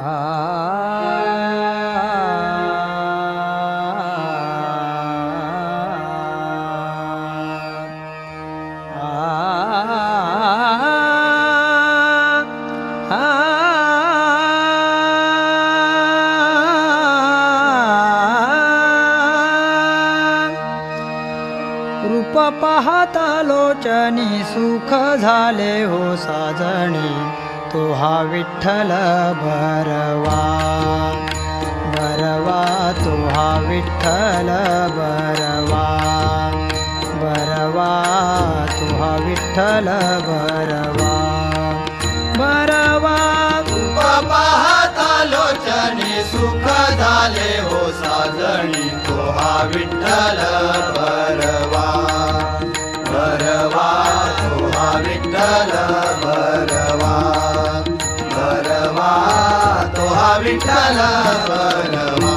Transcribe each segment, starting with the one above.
रूप पाहता लोचनी सुख झाले हो साजणी तुहा विठ्ठल बरवा बरवा तुहा विठ्ठल बरवा बरवा तुहा विठ्ठल बरवा बरवा पाहता लोचने सुख झाले हो साजणी तुहा विठ्ठल बरवा बरवा तुहा विठ्ठल विठ्ठला बनवा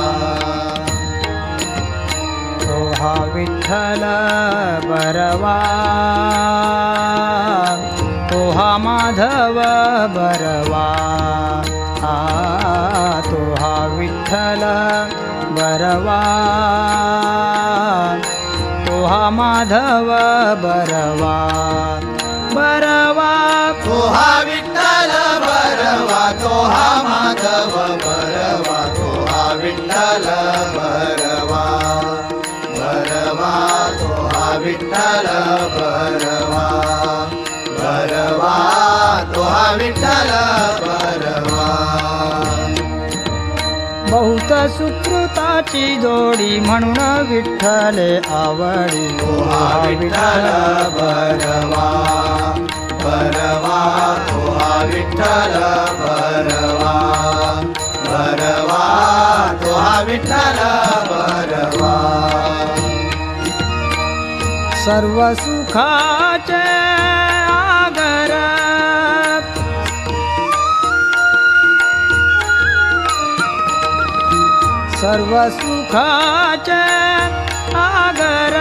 तोहा विठ्ठल बरवा तोहा माधव बरवा तोहा विठ्ठल बरवा तोहा माधव बरवा बरवा तोहा विठ्ठल भरवा तो हा माधव भरवा तो हा विठ्ठल भरवा भरवा तो हा विठ्ठल भरवा भरवा तो हा विठ्ठल बहुत सुकृताची जोडी म्हणून विठ्ठले आवडी. तो हा विठ्ठल भरवा विठ्ठल भरवा भरवा तो हा विठ्ठल भरवा सर्व सुखाचे आगर सर्व सुखाचे आगर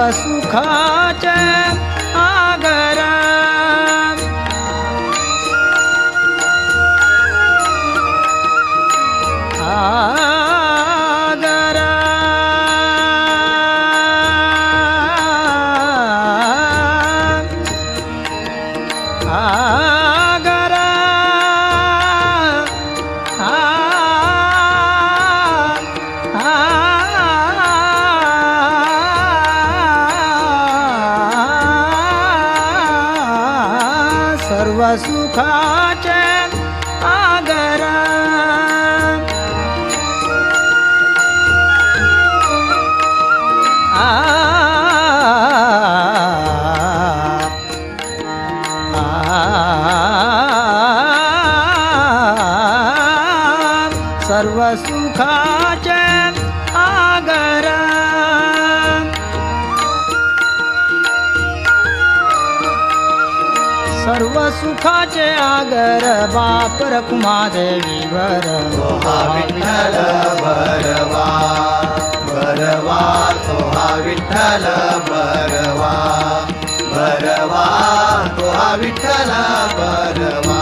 सर्वसुखाच आगरा सर्वसुखाचे आगर आ सर्व आगर सर्व सुखाचे आगर बापर कुमादेवीवर तो हा विठ्ठल भरवा भरवा तो हा विठ्ठल भरवा भरवा तो हा विठ्ठल भरवा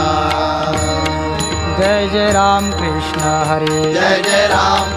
जय जय राम कृष्ण हरे। जय जय राम